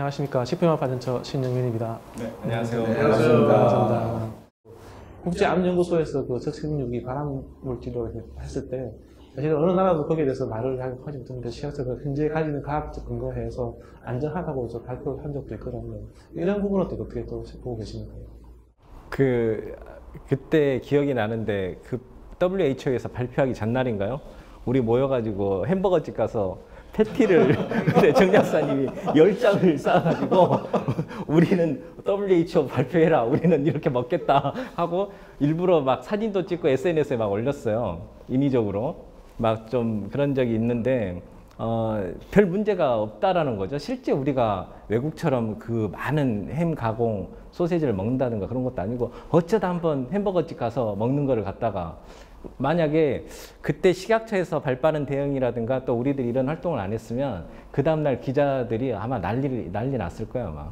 안녕하십니까. 식품영업발전처 신영민입니다. 네, 안녕하세요. 네, 반갑습니다. 반갑습니다. 국제암연구소에서 그 적색육이 발암 물질로 했을 때 사실 어느 나라도 거기에 대해서 말을 하지 못했는데 시각처가 현재 가지는 과학적 근거해서 안전하다고 저 발표를 한 적도 있거든요. 이런 부분은 또 어떻게 또 보고 계십니까? 그 그때 기억이 나는데 그 WHO에서 발표하기 전날인가요? 우리 모여가지고 햄버거집 가서 패티를 그때 정 약사님이 열 장을 쌓아가지고 우리는 WHO 발표해라 우리는 이렇게 먹겠다 하고 일부러 막 사진도 찍고 SNS에 막 올렸어요 인위적으로 막 좀 그런 적이 있는데 어, 별 문제가 없다라는 거죠. 실제 우리가 외국처럼 그 많은 햄 가공 소세지를 먹는다든가 그런 것도 아니고 어쩌다 한번 햄버거집 가서 먹는 거를 갖다가 만약에 그때 식약처에서 발빠른 대응이라든가 또 우리들이 이런 활동을 안 했으면 그 다음날 기자들이 아마 난리 난리 났을 거예요 아마.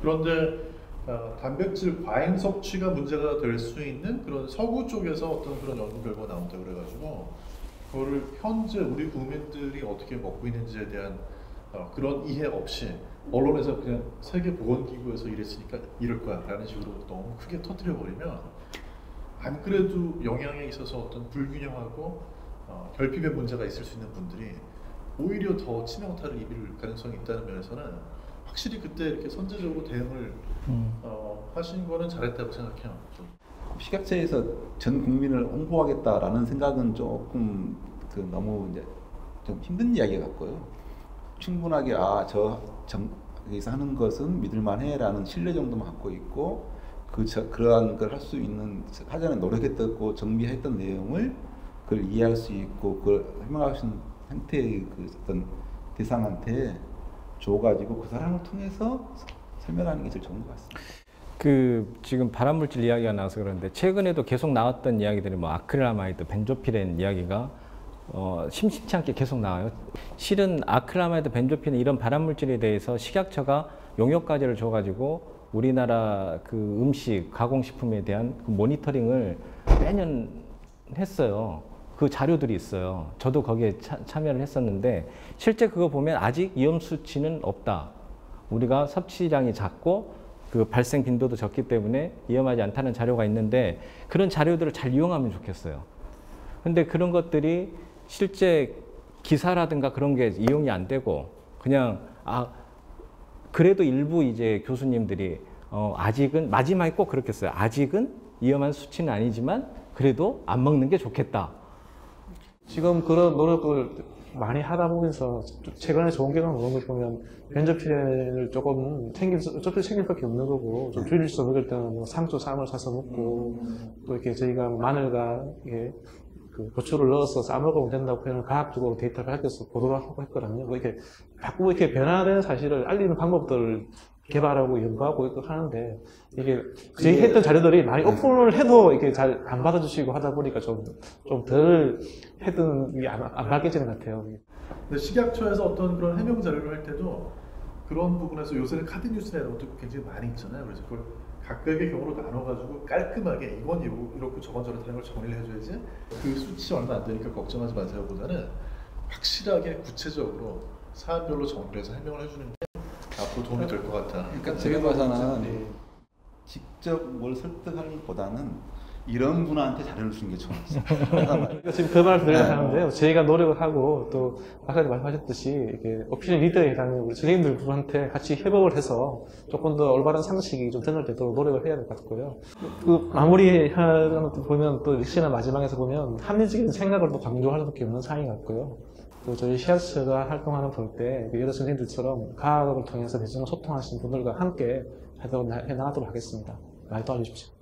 그런데 어, 단백질 과잉 섭취가 문제가 될 수 있는 그런 서구 쪽에서 어떤 그런 연구 결과가 나온다 그래가지고 그거를 현재 우리 국민들이 어떻게 먹고 있는지에 대한 어, 그런 이해 없이 언론에서 그냥 세계 보건기구에서 이랬으니까 이럴 거야 라는 식으로 너무 크게 터뜨려 버리면 안 그래도 영양에 있어서 어떤 불균형하고 어, 결핍의 문제가 있을 수 있는 분들이 오히려 더 치명타를 입을 가능성이 있다는 면에서는 확실히 그때 이렇게 선제적으로 대응을 어, 하신 거는 잘했다고 생각해요. 좀. 식약처에서 전 국민을 홍보하겠다라는 생각은 조금 그 너무 이제 좀 힘든 이야기 같고요. 충분하게 아저 여기서 하는 것은 믿을만해라는 신뢰 정도만 갖고 있고 그 저, 그러한 걸 할 수 있는 사전에 노력했던 정비했던 내용을 그걸 이해할 수 있고 그걸 설명하신 상태의 그 어떤 대상한테 줘가지고 그 사람을 통해서 설명하는 게 제일 좋은 것 같습니다. 그 지금 발암물질 이야기가 나와서 그런데 최근에도 계속 나왔던 이야기들이 뭐 아크릴라마이드, 벤조피렌 이야기가 어, 심심치 않게 계속 나와요. 실은 아크릴라마이드, 벤조피렌 이런 발암물질에 대해서 식약처가 용역 과제를 줘가지고 우리나라 그 음식 가공식품에 대한 그 모니터링을 매년 했어요. 그 자료들이 있어요. 저도 거기에 차, 참여를 했었는데 실제 그거 보면 아직 위험 수치는 없다. 우리가 섭취량이 작고 그 발생 빈도도 적기 때문에 위험하지 않다는 자료가 있는데 그런 자료들을 잘 이용하면 좋겠어요. 근데 그런 것들이 실제 기사라든가 그런 게 이용이 안 되고 그냥 아 그래도 일부 이제 교수님들이 어 아직은 마지막에 꼭 그렇게 써요. 아직은 위험한 수치는 아니지만 그래도 안 먹는 게 좋겠다. 지금 그런 노력을 많이 하다 보면서 최근에 좋은 결과가 나온 걸 보면 변조피렌을 조금 챙길 수, 어차피 챙길 밖에 없는 거고 좀 줄일 수 먹을 때는 뭐 상추 쌈을 사서 먹고 또 이렇게 저희가 마늘과 이게 그 고추를 넣어서 싸 먹으면 된다고 표현을 과학적으로 데이터를 밝혀서 보도를 하고 했거든요. 뭐 이렇게 자꾸 이렇게 변화되는 사실을 알리는 방법들을 개발하고 연구하고 있고 하는데 이게 저희 했던 자료들이 많이 오픈을 해도 이렇게 잘 안 받아주시고 하다 보니까 좀 좀덜 했던 게 안, 안 밝혀지는 것 같아요. 근데 식약처에서 어떤 그런 해명 자료를 할 때도 그런 부분에서 요새는 카드 뉴스나 이런 것도 굉장히 많이 있잖아요. 그래서 그걸 각각의 경우로 나눠가지고 깔끔하게 이건 이렇고, 저건 저렇다는 걸 정리를 해줘야지 그 수치 얼마 안 되니까 걱정하지 마세요 보다는 확실하게 구체적으로 사안별로 정리를 해서 해명을 해주는 게 앞으로 도움이 될 것 같다. 그러니까 제가 봐서는 직접 뭘 설득하는 것보다는 이런 분한테 자료를 주는 게것 그러니까 지금 그 말을 드리려고 하는데요. 저희가 노력을 하고 또 아까 말씀하셨듯이 오피셜 리더에 해당하는 우리 선생님들 분한테 같이 협업을 해서 조금 더 올바른 상식이 좀 전달되도록 노력을 해야 될 것 같고요. 그 마무리하는 또 보면 또 역시나 마지막에서 보면 합리적인 생각을 또 강조할 수밖에 없는 상황이 같고요. 또 저희 시아스가 활동하는 볼때 그 여러 선생님들처럼 과학을 통해서 대중과 소통하시는 분들과 함께 하도록 해 나가도록 하겠습니다. 많이 도와주십시오.